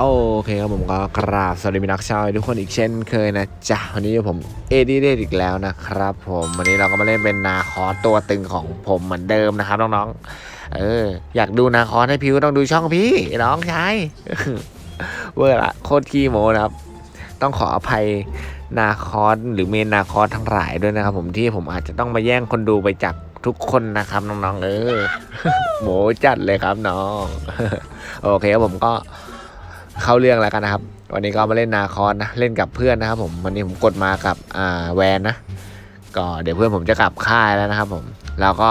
โอเคครับผมก็กราบสวัสดีมินักชาวทุกคนอีกเช่นเคยนะจ๊ะวันนี้ผมเอดีเดอีกแล้วนะครับ ผมวันนี้เราก็มาเล่นเป็นนาคอตัวตึงของผมเหมือนเดิมนะครับน้องๆเออ อยากดูนาคอให้พิวต้องดูช่องพี่น้องชายเวอร์ละโคตรขี้โมนะครับ ต้องขออภัยนาคอสหรือเมนนาคอสทั้งหลายด้วยนะครับ ผมที่ผมอาจจะต้องมาแย่งคนดูไปจากทุกคนนะครับน้องๆเออโหมจัดเลยครับน้อง โอเคครับผมก็ เข้าเรื่องแล้วกันนะครับ วันนี้ก็มาเล่นนาคอนนะเล่นกับเพื่อนนะครับ ผมวันนี้ผมกดมากับอ่าแวนนะก็เดี๋ยวเพื่อนผมจะกลับค่ายแล้วนะครับ ผมเราก็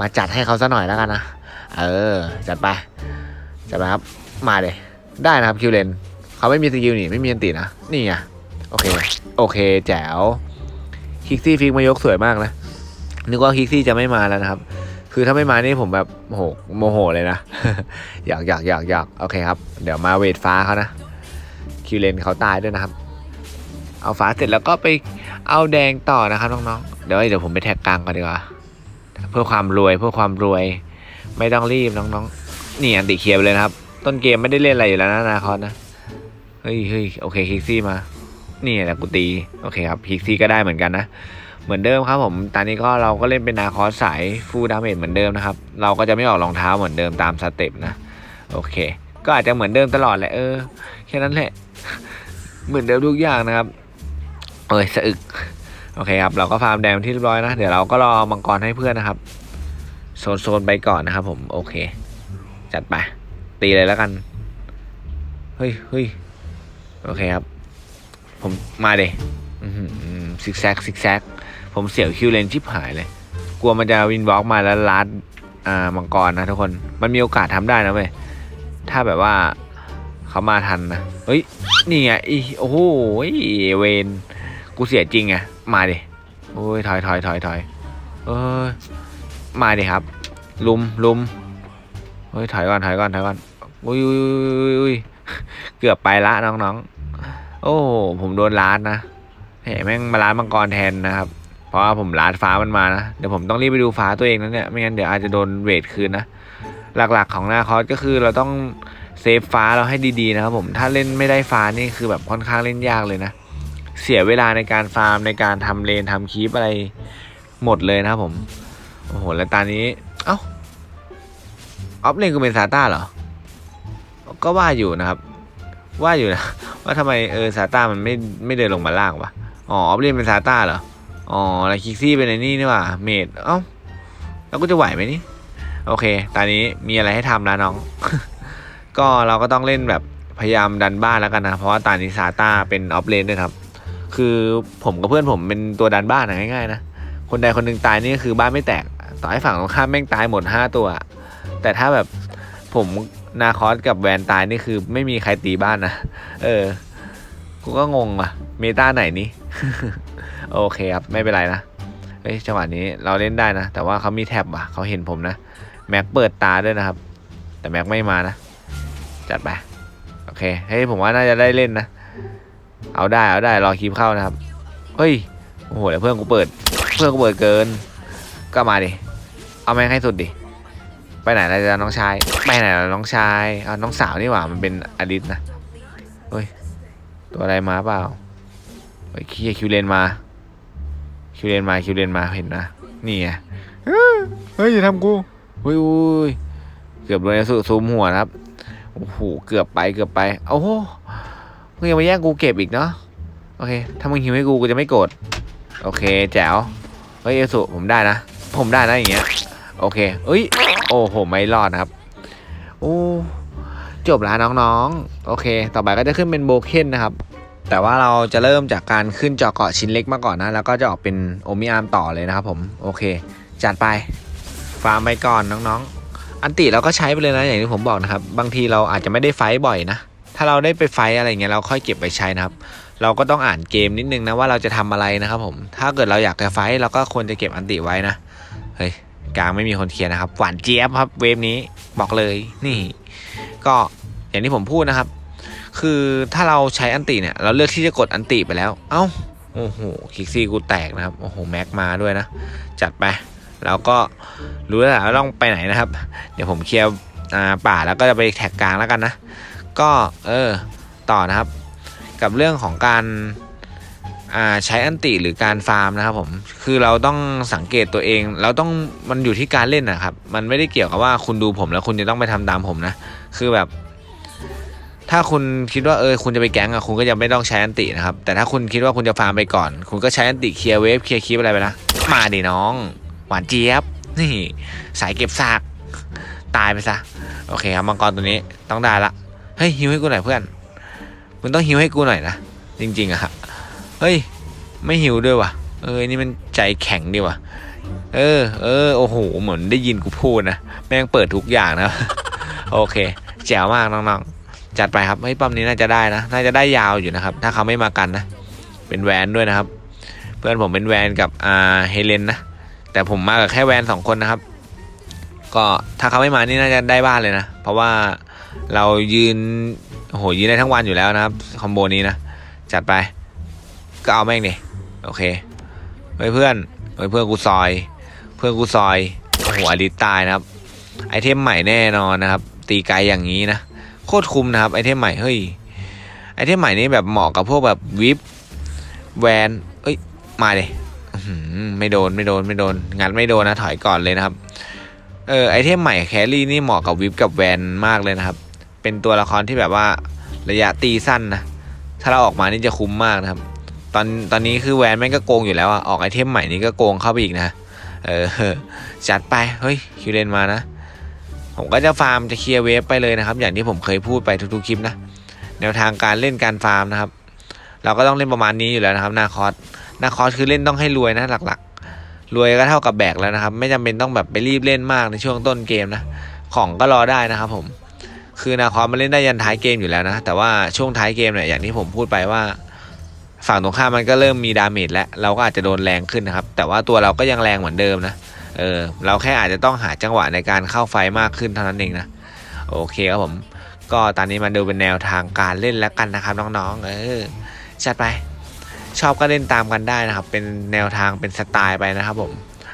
มาจัดให้เขาซะหน่อยแล้วกันนะเออจัดไปจัดไปครับมาเลยได้นะครับคิวเลนเขาไม่มีสกิลนี่ไม่มีอันตินะนี่ไงโอเคโอเคแจ๋วคิกซี่ฟิกมายกสวยมากนะนึกว่าคิกซี่จะไม่มาแล้วนะครับ คือถ้าไม่มานี่ผมแบบโมโหโมโหเลยนะ อยากอยากอยากอยากโอเคครับ เดี๋ยวมาเวทฟ้าเขานะ คิวเลนเขาตายด้วยนะครับ เอาฟ้าเสร็จแล้วก็ไปเอาแดงต่อนะครับน้องๆ เดี๋ยวเดี๋ยวผมไปแท็กกลางก่อนดีกว่า เพื่อความรวยเพื่อความรวย ไม่ต้องรีบน้องๆ นี่อันติเคลียร์ไปเลยนะครับ ต้นเกมไม่ได้เล่นอะไรอยู่แล้วนะนาคอนนะ เฮ้ยเฮ้ยโอเคคิกซี่มา นี่แหละกูตี โอเคครับคิกซี่ก็ได้เหมือนกันนะ เหมือนเดิมครับผม ตอนนี้ก็เราก็เล่นเป็นนาคอสสายฟูลดาเมจเหมือนเดิมนะครับ เราก็จะไม่ออกรองเท้าเหมือนเดิมตามสเต็ปนะ โอเค ก็อาจจะเหมือนเดิมตลอดแหละเออ แค่นั้นแหละ เหมือนเดิมทุกอย่างนะครับ เอ้ยสะอึก โอเคครับ เราก็ฟาร์มแดงที่เรียบร้อยนะ เดี๋ยวเราก็รอมังกรให้เพื่อนนะครับ โซนโซนไปก่อนนะครับ ผม โอเค จัดไป ตีเลยแล้วกัน เฮ้ยเฮ้ยโอเคครับ ผมมาเดยซิกแซกซิกแซก ผมเสียวคิวเลนชิบหายเลย กลัวมันจะวินวอล์กมาแล้วลัดอ่ามังกรนะทุกคน มันมีโอกาสทำได้นะเว้ย ถ้าแบบว่าเขามาทันนะ เฮ้ย นี่ไงอีโอ้โหเวนกูเสียจริงไงมาดิ โอ้ยถอยถอยถอยถอยเอ้ยมาดิครับ ลุมลุมเฮ้ยถอยก่อนถอยก่อนถอยก่อนอุ้ยอุ้ยเกือบไปละน้องๆ โอ้ ผมโดนล้านนะเฮ้แม่งมาล้านมังกรแทนนะครับ เพราะว่าผมลานฟ้ามันมานะ เดี๋ยวผมต้องรีบไปดูฟ้าตัวเองนะเนี่ย ไม่งั้นเดี๋ยวอาจจะโดนเวทคืนนะ หลักๆของหน้าคอร์สก็คือเราต้องเซฟฟ้าเราให้ดีๆนะครับผม ถ้าเล่นไม่ได้ฟ้านี่คือแบบค่อนข้างเล่นยากเลยนะ เสียเวลาในการฟาร์มในการทำเลนทำคีปอะไรหมดเลยนะครับผม โอ้โห แล้วตอนนี้ เอ้า ออฟเลนกูเป็นซาต้าเหรอ ก็ว่าอยู่นะครับ ว่าอยู่นะ ว่าทำไมเออซาต้ามันไม่ไม่เดินลงมาล่างวะ อ๋อ ออฟเลนเป็นซาต้าเหรอ อ๋อแล้วคิกซี่เป็นไอ้นี่นี่ว่าเมดเอ้าแล้วกูจะไหวไหมนี่โอเค ตอนนี้มีอะไรให้ทำแล้วน้อง ก็เราก็ต้องเล่นแบบพยายามดันบ้านแล้วกันนะ เพราะว่าตอนนี้ซาต้าเป็นออฟเลนด้วยครับ คือผมกับเพื่อนผมเป็นตัวดันบ้านง่ายๆนะ คนใดคนหนึ่งตายนี่คือบ้านไม่แตก ต่อให้ฝั่งตรงข้ามแม่งตายหมดห้าตัว แต่ถ้าแบบผมนาคอสกับแวนตายนี่คือไม่มีใครตีบ้านนะ เออ กูก็งงว่ะ เมตาไหนนี้ โอเคครับ ไม่เป็นไรนะเฮ้ยจังหวะนี้เราเล่นได้นะ แต่ว่าเขามีแท็บว่ะเขาเห็นผมนะ แม็กเปิดตาด้วยนะครับ แต่แม็กไม่มานะ จัดไป โอเค เฮ้ย ผมว่าน่าจะได้เล่นนะ เอาได้ เอาได้ รอคลิปเข้านะครับ เฮ้ย โอ้โหแล้วเพื่อนกูเปิด เพื่อนกูเปิดเกิน ก็มาดิ เอาแม่งให้สุดดิ ไปไหนแล้วจ๊ะน้องชาย ไปไหนแล้วน้องชายเอาน้องสาวนี่หว่า มันเป็นอดิตนะ เฮ้ย ตัวอะไรมาเปล่าเฮ้ยคิวคิวเลนมา คิวเลนมาคิวเลนมาเห็นนะนี่ไงเฮ้ยอย่าทำกูอุ้ยอุ้ยเกือบโดนซูซูมหัวนะครับโอ้โหเกือบไปเกือบไปโอ้โหมึงยังมาแย่งกูเก็บอีกเนาะโอเค ถ้ามึงหิวให้กูกูจะไม่โกรธโอเคแจ๋วเฮ้ยเอสุผมได้นะ ผมได้นะอย่างเงี้ยโอเคเอ้ยโอ้โหไม่รอดนะครับโอ้จบแล้วน้องๆ โอเค ต่อไปก็จะขึ้นเป็นโบเคนนะครับ แต่ว่าเราจะเริ่มจากการขึ้นเจาะเกาะชิ้นเล็กมาก่อนนะ แล้วก็จะออกเป็นโอมิอาร์มต่อเลยนะครับผมโอเค จัดไปฟาร์มไปก่อนน้องๆ อันติเราก็ใช้ไปเลยนะอย่างที่ผมบอกนะครับ บางทีเราอาจจะไม่ได้ไฟบ่อยนะ ถ้าเราได้ไปไฟอะไรเงี้ยเราค่อยเก็บไปใช้นะครับ เราก็ต้องอ่านเกมนิดนึงนะว่าเราจะทำอะไรนะครับผม ถ้าเกิดเราอยากจะไฟเราก็ควรจะเก็บอันติไว้นะเฮ้ยกลางไม่มีคนเคลียร์นะครับหวานเจี๊ยบครับเวฟนี้บอกเลยนี่ ก็อย่างที่ผมพูดนะครับ คือถ้าเราใช้อันติเนี่ย เราเลือกที่จะกดอันติไปแล้ว เอ้า โอ้โห คิกซี่กูแตกนะครับ โอ้โห แม็กมาด้วยนะ จัดไป แล้วก็รู้แล้วแหละว่าต้องไปไหนนะครับ เดี๋ยวผมเคลียร์ป่าแล้วก็จะไปแท็กกลางแล้วกันนะ ก็เออ ต่อนะครับ กับเรื่องของการใช้อันติหรือการฟาร์มนะครับผม คือเราต้องสังเกตตัวเอง เราต้องมันอยู่ที่การเล่นนะครับ มันไม่ได้เกี่ยวกับว่าคุณดูผมแล้วคุณจะต้องไปทำตามผมนะ คือแบบ ถ้าคุณคิดว่าเออคุณจะไปแก๊งอะคุณก็ยังไม่ต้องใช้อันตินะครับ แต่ถ้าคุณคิดว่าคุณจะฟาร์มไปก่อน คุณก็ใช้อันติเคลียร์เวฟเคลียร์คลิปอะไรไปนะมาดิน้อง หวานเจี๊ยบ นี่ สายเก็บซาก ตายไปซะ โอเคครับมังกรตัวนี้ต้องได้ละเฮ้ยฮิวให้กูหน่อยเพื่อนมึงต้องฮิวให้กูหน่อยนะจริงๆอะฮะเฮ้ยไม่ฮิวด้วยวะเออนี่มันใจแข็งดีวะเออ เออ โอ้โห เหมือนได้ยินกูพูดนะ แม่งเปิดทุกอย่างนะ โอเค แจ๋วมากน้องๆ จัดไปครับเฮ้ยปั๊มนี้น่าจะได้นะ น่าจะได้ยาวอยู่นะครับ ถ้าเขาไม่มากันนะ เป็นแวนด้วยนะครับ เพื่อนผมเป็นแวนกับอ่าเฮเลนนะ แต่ผมมากับแค่แวนสองคนนะครับ ก็ถ้าเขาไม่มานี่น่าจะได้บ้านเลยนะ เพราะว่าเรายืนโหยืนได้ทั้งวันอยู่แล้วนะครับคอมโบนี้นะ จัดไป ก็เอาแม่งดิโอเคเฮ้ยเพื่อนเฮ้ยเพื่อนกูซอย เพื่อนกูซอยโอ้โหอลิตตายนะครับ ไอเทมใหม่แน่นอนนะครับ ตีไกลอย่างนี้นะ โคตรคุ้มนะครับไอเทมใหม่เฮ้ยไอเทมใหม่นี้แบบเหมาะกับพวกแบบวิปแวนเอ้ยมาเลยไม่โดนไม่โดนไม่โดนงัดไม่โดนนะถอยก่อนเลยนะครับเออไอเทมใหม่แครี่นี่เหมาะกับวิปกับแวนมากเลยนะครับ เป็นตัวละครที่แบบว่าระยะตีสั้นนะถ้าเราออกมานี่จะคุ้มมากนะครับ ตอนตอนนี้คือแวนแม่งก็โกงอยู่แล้วอะออกไอเทมใหม่นี้ก็โกงเข้าไปอีกนะเออจัดไปเฮ้ยคิวเลนมานะ ผมก็จะฟาร์มจะเคลียร์เวฟไปเลยนะครับ อย่างที่ผมเคยพูดไปทุกๆคลิปนะแนวทางการเล่นการฟาร์มนะครับ เราก็ต้องเล่นประมาณนี้อยู่แล้วนะครับนาคอร์สนาคอร์สคือเล่นต้องให้รวยนะหลักๆ รวยก็เท่ากับแบกแล้วนะครับ ไม่จำเป็นต้องแบบไปรีบเล่นมากในช่วงต้นเกมนะของก็รอได้นะครับ ผม คือนาคอร์มันเล่นได้ยันท้ายเกมอยู่แล้วนะ แต่ว่าช่วงท้ายเกมเนี่ยอย่างที่ผมพูดไปว่าฝั่งตรงข้ามมันก็เริ่มมีดาเมจแล้วเราก็อาจจะโดนแรงขึ้นนะครับ แต่ว่าตัวเราก็ยังแรงเหมือนเดิมนะ เออเราแค่อาจจะต้องหาจังหวะในการเข้าไฟมากขึ้นเท่านั้นเองนะโอเคครับผมก็ตอนนี้มาดูเป็นแนวทางการเล่นแล้วกันนะครับน้องๆ เออจัดไป ชอบก็เล่นตามกันได้นะครับ เป็นแนวทางเป็นสไตล์ไปนะครับผม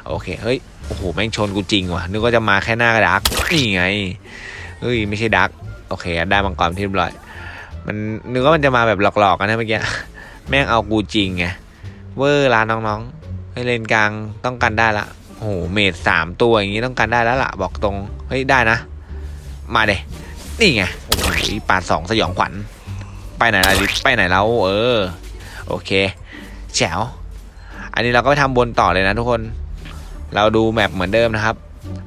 โอเค เฮ้ย โอ้โห แม่งชนกูจริงว่ะ นึกว่าจะมาแค่หน้ากระดักนี่ไง เฮ้ย ไม่ใช่ดัก โอเค ได้มังกรที่เรียบร้อย มันนึกว่ามันจะมาแบบหลอกๆกันนะเมื่อกี้ แม่งเอากูจริงไง เวอร์ร้านน้องๆ ให้เลนกลางต้องกันได้ละ โอ้โหเมดสามตัวอย่างนี้ต้องกันได้แล้วล่ะ บอกตรง เฮ้ย ได้นะ มาเดนี่ไง โอ้โหปาดสองสยองขวัญ ไปไหนล่ะลิไปไหนแล้วเออ โอเคแจ๋วอันนี้เราก็ไปทำบนต่อเลยนะทุกคน เราดูแมปเหมือนเดิมนะครับ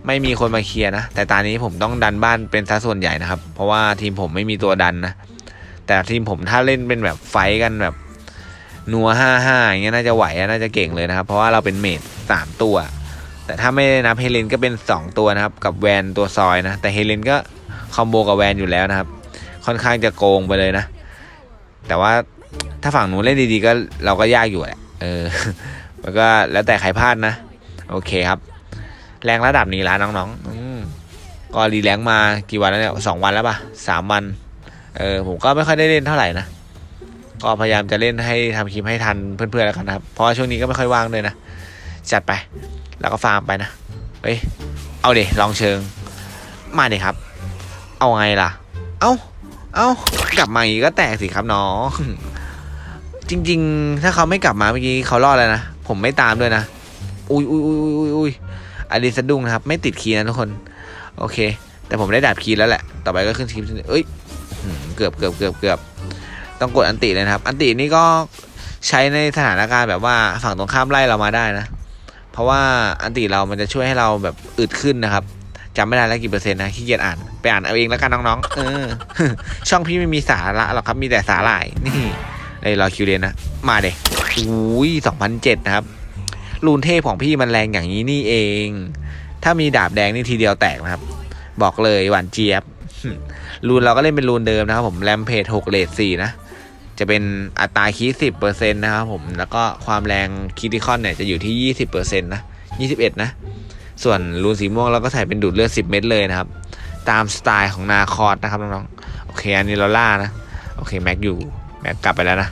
ไม่มีคนมาเคลียร์นะ แต่ตอนนี้ผมต้องดันบ้านเป็นซะส่วนใหญ่นะครับ เพราะว่าทีมผมไม่มีตัวดันนะ แต่ทีมผมถ้าเล่นเป็นแบบไฟกันแบบนัวห้าห้าอย่างเงี้ยน่าจะไหวน่าจะเก่งเลยนะครับ เพราะว่าเราเป็นเมดสามตัว แต่ถ้าไม่ได้นับเฮเลนก็เป็นสองตัวนะครับ กับแวนตัวซอยนะ แต่เฮเลนก็คอมโบกับแวนอยู่แล้วนะครับ ค่อนข้างจะโกงไปเลยนะ แต่ว่าถ้าฝั่งหนูเล่นดีๆก็เราก็ยากอยู่แหละเออมันก็แล้วแต่ใครพลาดนะ โอเคครับ แรงระดับนี้ละน้องๆอืก็รีแรงมากี่วันแล้วเนี่ยสองวันแล้วปะสามวัน เออผมก็ไม่ค่อยได้เล่นเท่าไหร่นะ ก็พยายามจะเล่นให้ทำคลิปให้ทันเพื่อนๆแล้วกันนะครับ เพราะช่วงนี้ก็ไม่ค่อยว่างเลยนะ จัดไป แล้วก็ฟาร์มไปนะ เฮ้ย เอาเดีลองเชิง มาเดีครับ เอาไงล่ะ เอ้า เอ้ากลับมาอีกก็แตกสิครับน้อง จริง ๆ ถ้าเขาไม่กลับมาเมื่อกี้เขารอดแล้วนะ ผมไม่ตามด้วยนะ อุ้ยอุ้ยอุ้ยอุ้ยอุ้ยอลิสะดุ้งนะครับ ไม่ติดคีย์นะทุกคน โอเค แต่ผมได้ดาบคีย์แล้วแหละ ต่อไปก็ขึ้นคีย์เอ้ย เกือบเกือบเกือบเกือบ ต้องกดอันติเลยนะครับ อันตินี่ก็ใช้ในสถานการณ์แบบว่าฝั่งตรงข้ามไล่เรามาได้นะ เพราะว่าอันติเรามันจะช่วยให้เราแบบอึดขึ้นนะครับจำไม่ได้แล้วกี่เปอร์เซ็นต์นะขี้เกียจอ่านไปอ่านเอาเองแล้วกันน้องๆเออช่องพี่ไม่มีสาระหรอกครับมีแต่สาหร่ายนี่ไอ้ยรอคิวเลนนะ มาเด็อุ้ยสองพันเจ็ดนะครับรูนเทพของพี่มันแรงอย่างนี้นี่เอง ถ้ามีดาบแดงนี่ทีเดียวแตกนะครับ บอกเลยหวานเจี๊ยบรูนเราก็เล่นเป็นรูนเดิมนะครับผมแรมเพจหกเลทสี่นะ จะเป็นอัตราคีสิบเปอร์เซ็นต์นะครับผมแล้วก็ความแรงคิติคอนเนี่ยจะอยู่ที่ยี่สิบเปอร์เซ็นต์นะยี่สิบเอ็ดนะ ส่วนรูนสีม่วงเราก็ใส่เป็นดูดเลือดสิบเม็ดเลยนะครับ ตามสไตล์ของนาคอร์ดนะครับน้องๆโอเคอันนี้เราล่านะโอเคแม็กอยู่แม็กกลับไปแล้วนะ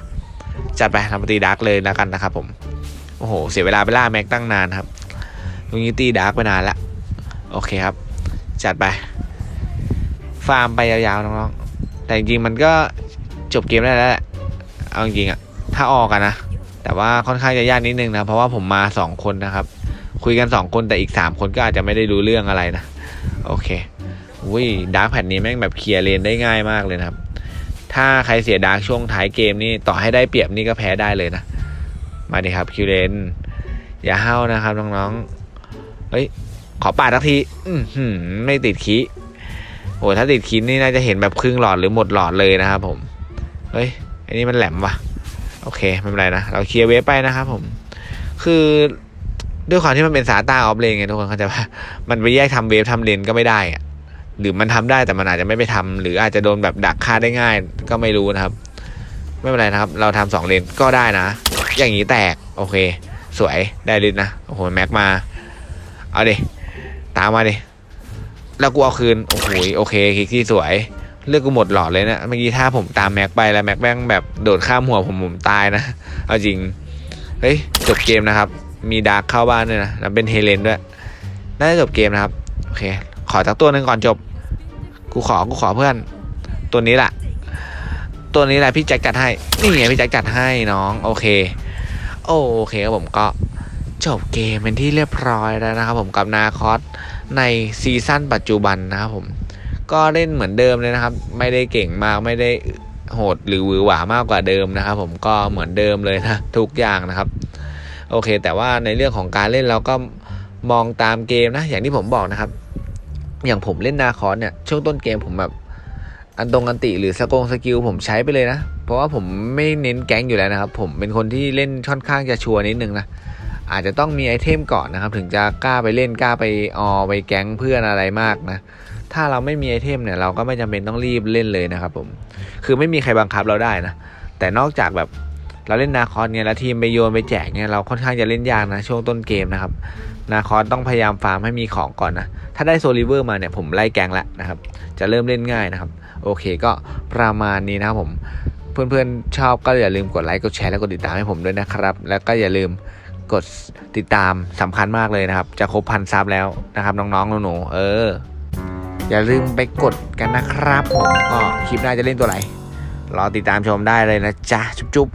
จัดไปทำปฏิดาร์กเลยแล้วกันนะครับผมโอ้โหเสียเวลาไปล่าแม็กตั้งนานครับลุงนี้ตีดาร์กไปนานละโอเคครับ จัดไป ฟาร์มไปยาวๆน้องๆแต่จริงๆมันก็จบเกมได้แล้วแหละ เอาจริงๆอะถ้าออกกันนะ แต่ว่าค่อนข้างจะยากนิดนึงนะ เพราะว่าผมมาสองคนนะครับ คุยกันสองคนแต่อีกสามคนก็อาจจะไม่ได้รู้เรื่องอะไรนะ โอเคอุ้ยดาร์กแพทนี้แม่งแบบเคลียร์เลนได้ง่ายมากเลยนะครับ ถ้าใครเสียดาร์กช่วงท้ายเกมนี่ต่อให้ได้เปรียบนี่ก็แพ้ได้เลยนะ มาดิครับคิวเลนอย่าห้าวนะครับน้องๆเฮ้ยขอปาดทักทีอือหือไม่ติดคีโอ้ถ้าติดคีนี่น่าจะเห็นแบบครึ่งหลอดหรือหมดหลอดเลยนะครับผม เฮ้ย อันนี้มันแหลมว่ะโอเคไม่เป็นไรนะ เราเคลียร์เวฟไปนะครับผม คือด้วยความที่มันเป็นสาตาออฟเลนไงทุกคนเขาใจะว่ามันไปแยกทำเวฟทำเลนก็ไม่ได้อะหรือมันทำได้แต่มันอาจจะไม่ไปทำหรืออาจจะโดนแบบดักฆ่าได้ง่าย ก็ไม่รู้นะครับ ไม่เป็นไรนะครับ เราทำสองเลนก็ได้นะ อย่างนี้แตกโอเค สวยได้ลินนะโอ้โหแม็กมา เอาดิตามมาดิแล้วกูเอาคืนโอ้โหโอเคคลิกที่สวย เลือกกูหมดหลอดเลยนะเมื่อกี้ถ้าผมตามแม็กไปแล้วแม็กแม่งแบบโดดข้ามหัวผมผมตายนะ เอาจริง เฮ้ย จบเกมนะครับ มีดาร์กเข้าบ้านด้วยนะแล้วเป็นเฮเลนด้วย น่าจะจบเกมนะครับ โอเค ขอสักตัวหนึ่งก่อนจบ กูขอ กูขอเพื่อน ตัวนี้แหละ ตัวนี้แหละพี่แจ็คจัดให้ นี่ไงพี่แจ็คจัดให้น้อง โอเค โอเคครับผมก็จบเกมเป็นที่เรียบร้อยแล้วนะครับผมกับนาคอสในซีซั่นปัจจุบันนะครับผม ก็เล่นเหมือนเดิมเลยนะครับ ไม่ได้เก่งมากไม่ได้โหดหรือหวือหวามากกว่าเดิมนะครับ ผมก็เหมือนเดิมเลยนะทุกอย่างนะครับ โอเค แต่ว่าในเรื่องของการเล่นเราก็มองตามเกมนะ อย่างที่ผมบอกนะครับ อย่างผมเล่นนาคอนเนี่ยช่วงต้นเกมผมแบบอันตรงอันติหรือสกงสกิลผมใช้ไปเลยนะ เพราะว่าผมไม่เน้นแก๊งอยู่แล้วนะครับ ผมเป็นคนที่เล่นค่อนข้างจะชัวร์นิดนึงนะอาจจะต้องมีไอเทมก่อนนะครับ ถึงจะกล้าไปเล่นกล้าไปออไปแก๊งเพื่อนอะไรมากนะ ถ้าเราไม่มีไอเทมเนี่ยเราก็ไม่จำเป็นต้องรีบเล่นเลยนะครับผมคือไม่มีใครบังคับเราได้นะ แต่นอกจากแบบเราเล่นนาคอนเนี่ยแล้วทีมไปโยนไปแจกเนี่ยเราค่อนข้างจะเล่นยากนะช่วงต้นเกมนะครับ นาคอนต้องพยายามฟาร์มให้มีของก่อนนะ ถ้าได้โซลิเวอร์มาเนี่ยผมไล่แกงแล้วนะครับ จะเริ่มเล่นง่ายนะครับ โอเคก็ประมาณนี้นะครับผม เพื่อนๆชอบก็อย่าลืมกดไลค์กดแชร์และกดติดตามให้ผมด้วยนะครับ แล้วก็อย่าลืมกดติดตามสำคัญมากเลยนะครับ จะครบพันซับแล้วนะครับ น้องๆหนูๆเออ อย่าลืมไปกดกันนะครับผมก็คลิปหน้าจะเล่นตัวไหนรอติดตามชมได้เลยนะจ๊ะ จุ๊บ